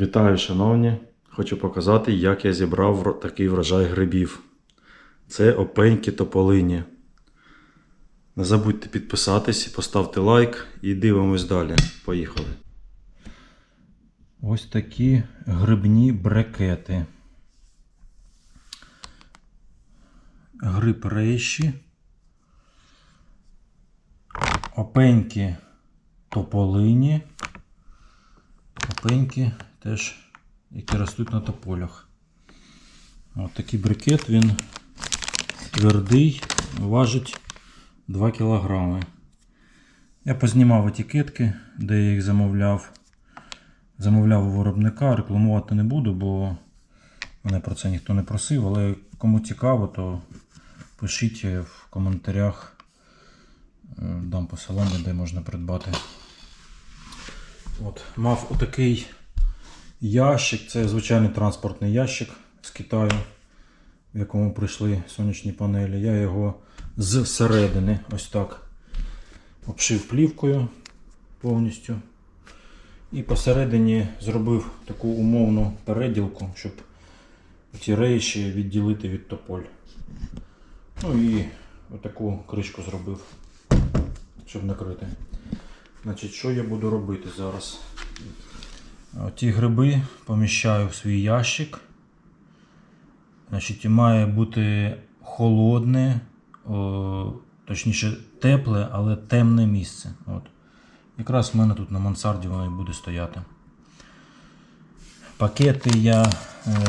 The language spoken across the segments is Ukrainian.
Вітаю, шановні! Хочу показати, як я зібрав такий врожай грибів. Це опеньки тополині. Не забудьте підписатись, поставте лайк і дивимось далі. Поїхали. Ось такі грибні брекети. Гриб рейші. Опеньки тополині. Опеньки теж, які ростуть на тополях. От такий брикет, він твердий, важить 2 кг. Я познімав етикетки, де я їх замовляв. Замовляв у виробника, рекламувати не буду, бо мене про це ніхто не просив, але кому цікаво, то пишіть в коментарях, Е, дам посилання, де можна придбати. От, мав отакий ящик, це звичайний транспортний ящик з Китаю, в якому прийшли сонячні панелі. Я його з середини ось так обшив плівкою повністю. І посередині зробив таку умовну переділку, щоб ці рейші відділити від тополь. Ну і отаку кришку зробив, щоб накрити. Значить, що я буду робити зараз? Ті гриби поміщаю в свій ящик. Значить, має бути холодне, о, точніше тепле, але темне місце. От. Якраз в мене тут на мансарді воно і буде стояти. Пакети я е,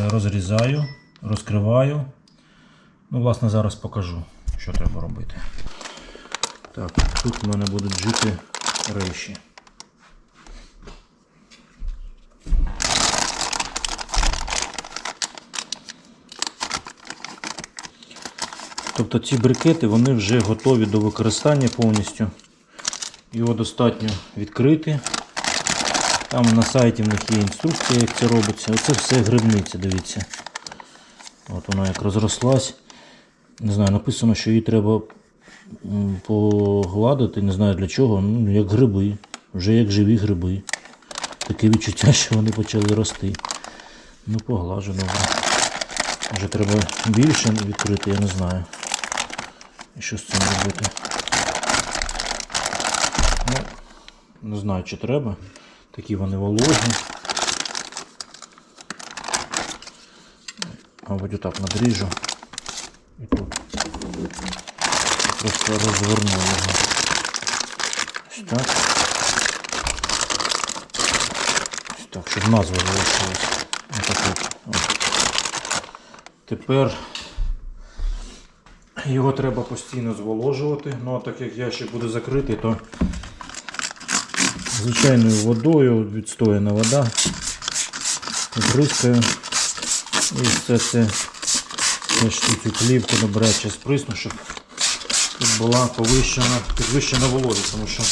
розрізаю, розкриваю. Ну, власне, зараз покажу, що треба робити. Так, тут в мене будуть жити рейші. Тобто ці брикети вони вже готові до використання повністю. Його достатньо відкрити. Там на сайті в них є інструкція, як це робиться. Оце все грибниця, дивіться. От вона як розрослась. Не знаю, написано, що її треба погладити, не знаю для чого. Ну, як гриби. Вже як живі гриби. Таке відчуття, що вони почали рости. Ну, поглажу добре. Вже треба більше відкрити, я не знаю. І що з цим робити? Ну, не знаю, чи треба. Такі вони вологі. Мабуть, отак надріжу. І тут. Просто розверну його. Ось так. Ось так, щоб назва залишилась. Отак от. От. Тепер його треба постійно зволожувати. Ну а так як ящик буде закритий, то звичайною водою, відстояна вода, бризкаю. І все це теж цю плівку добряче сприсну, щоб тут була повищена, підвищена вологість, тому що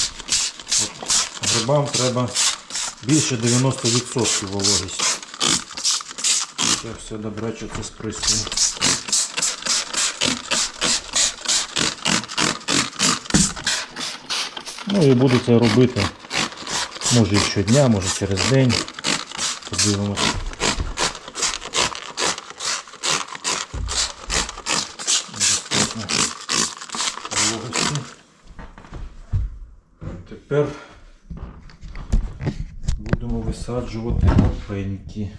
от, грибам треба більше 90% вологість. Це все добряче це сприскую. Ну і буду це робити. Може і щодня, може через день. Подивимось. Тепер будемо висаджувати опеньки.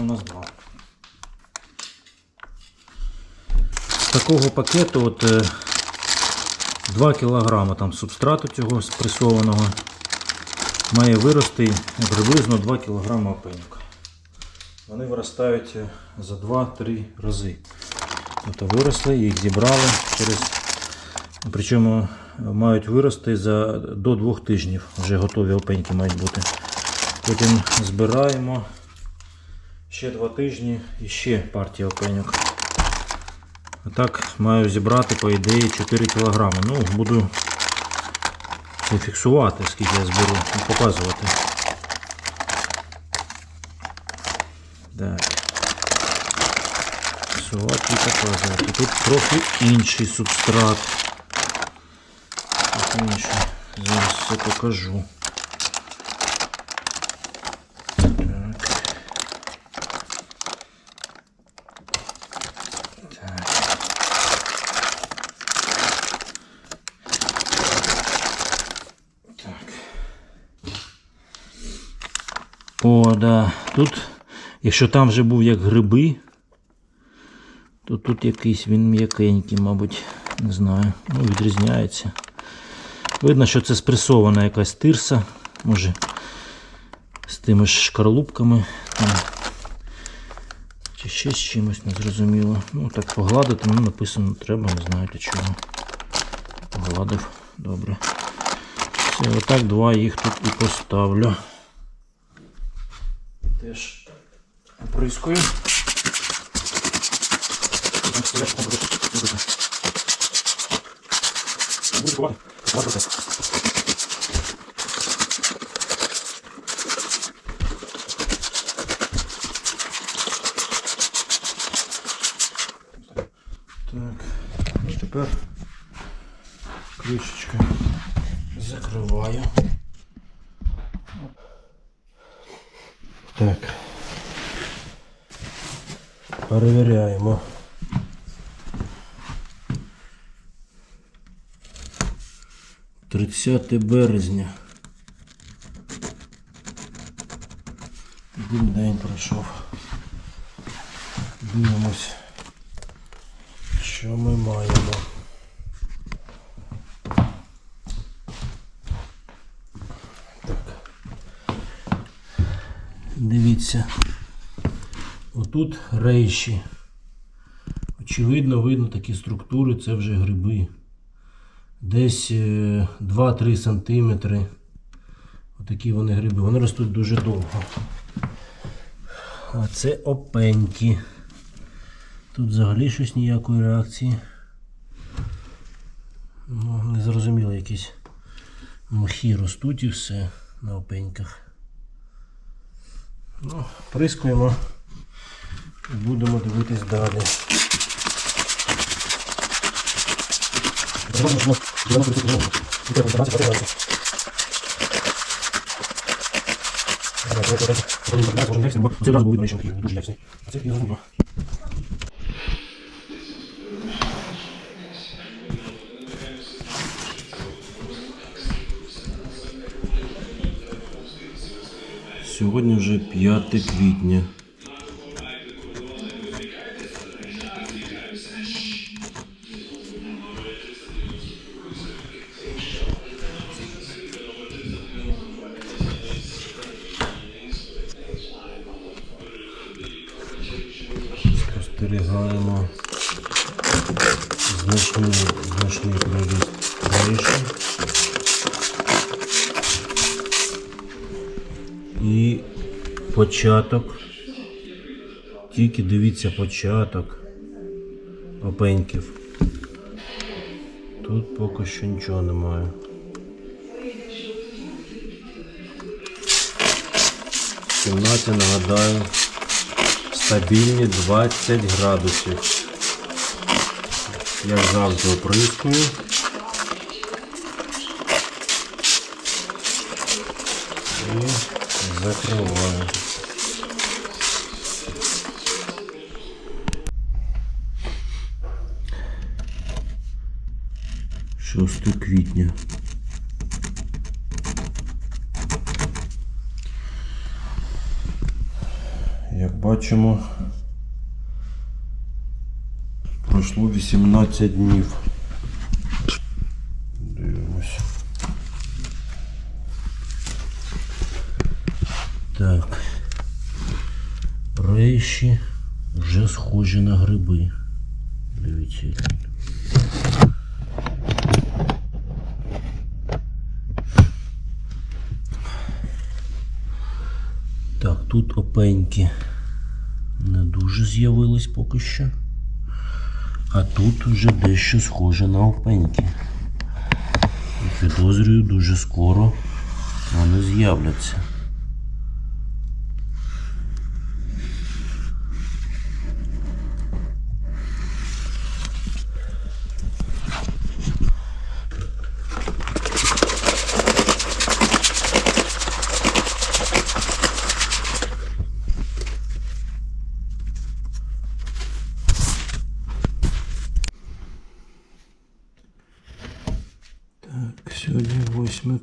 Це у нас два. З такого пакету от, е, 2 кг там субстрату цього спресованого має вирости приблизно 2 кг опенька. Вони виростають е, за 2-3 рази. Тобто виросли, їх зібрали через. Причому е, мають вирости за до 2 тижнів. Вже готові опеньки мають бути. Потім збираємо ще 2 тижні і ще партія опеньок. Так маю зібрати, по ідеї, 4 кг. Ну, буду фіксувати, скільки я зберу, і показувати. Так. пресувати і показувати. Тут трохи інший субстрат. Трохи інший. Зараз все покажу. О, да. Тут, якщо там вже був як гриби, то тут якийсь він м'якенький, мабуть, не знаю. Ну, відрізняється. Видно, що це спресована якась тирса, може з тими ж шкарлупками там. Чи ще з чимось незрозуміло. Ну так погладити, ну написано треба, не знаю для чого. Погладив, добре. Все, отак два їх тут і поставлю. Теж оприскую. Так, ну тепер кришечка закриваю. Так. Перевіряємо. Тридцяте березня. Один день пройшов. Дивимось, що ми маємо. Дивіться. Отут рейші. Очевидно, видно такі структури, це вже гриби. Десь е, 2-3 сантиметри. Отакі вони гриби. Вони ростуть дуже довго. А це опеньки. Тут взагалі щось ніякої реакції. Ну, зрозуміло, якісь мохи ростуть і все на опеньках. Ну, прискуємо і будемо дивитись далі. Це одразу був видно, дуже ясний. А це я зрозумів. Сьогодні вже 5 квітня. Спостерігаємо значний, значний приріст рейші. Початок. Тільки дивіться початок опеньків. Тут поки що нічого немає. В кімнаті нагадаю стабільні 20 градусів. Я завжди оприскую. І закриваю. Квітня. Як бачимо, пройшло 18 днів. Дивимось. Так. Рейші вже схожі на гриби. Дивіться. які. Так, тут опеньки не дуже з'явились поки що. А тут вже дещо схоже на опеньки. Підозрюю, дуже скоро вони з'являться.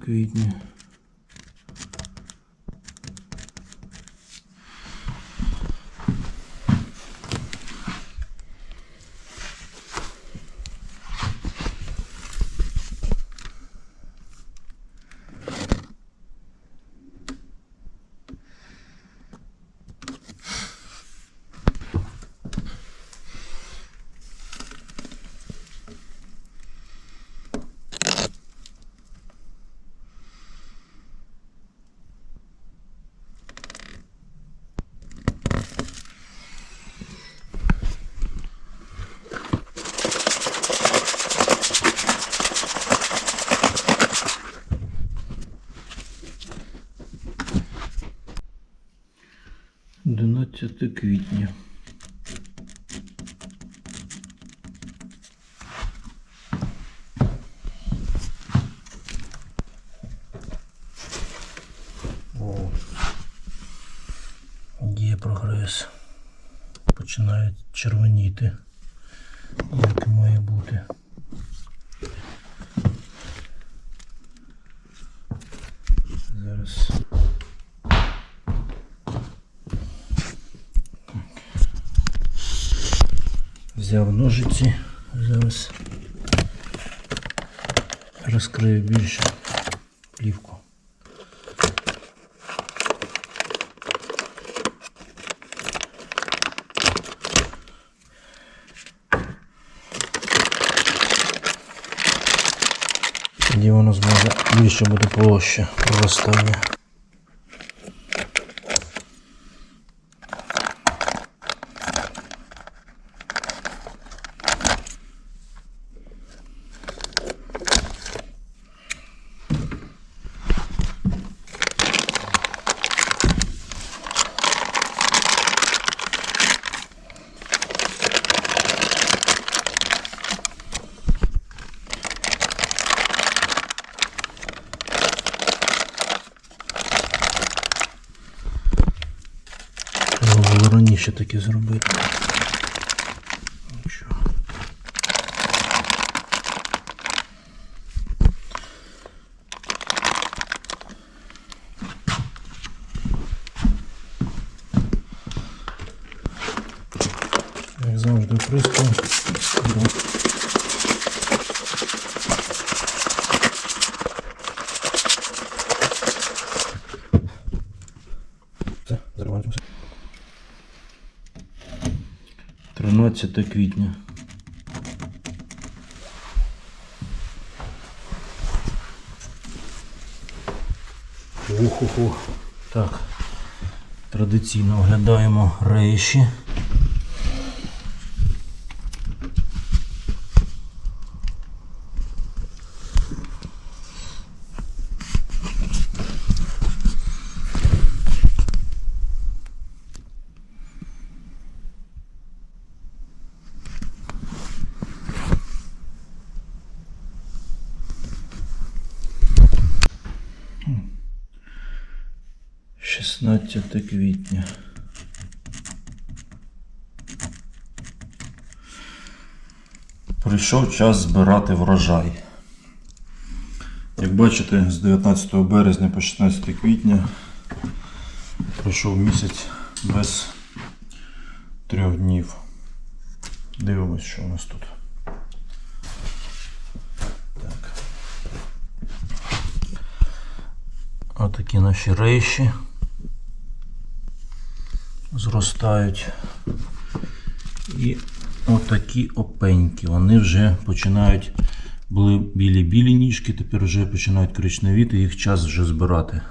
Güten. 17 квітня. Взяв ножиці, зараз розкрию більше плівку. Тоді воно зможе більше буде площа проростання. Треба було таке зробити. Нічого. Як завжди оприскую. Все, зариваємо все. 13 квітня. Уху-ху. Так. Традиційно оглядаємо рейші. Шістнадцяте квітня. Прийшов час збирати врожай. Як бачите, з 19 березня по 16 квітня пройшов місяць без трьох днів. Дивимось, що у нас тут. Так. Отакі наші рейші зростають. І отакі опеньки. Вони вже починають, були білі-білі ніжки, тепер вже починають коричневіти, їх час вже збирати.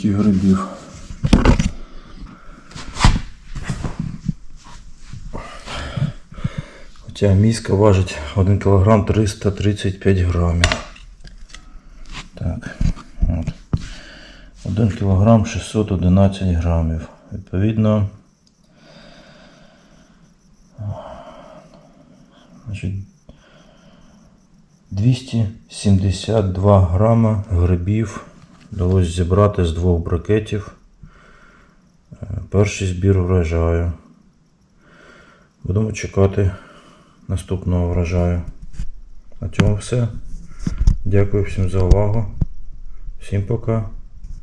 Кількість грибів. Хоча міска важить 1 кг 335 грамів. Так, от. 1 кг 611 грамів. Відповідно. Значить, 272 грама грибів вдалося зібрати з двох брикетів. Е, Перший збір врожаю. Будемо чекати наступного врожаю. На цьому все. Дякую всім за увагу. Всім пока.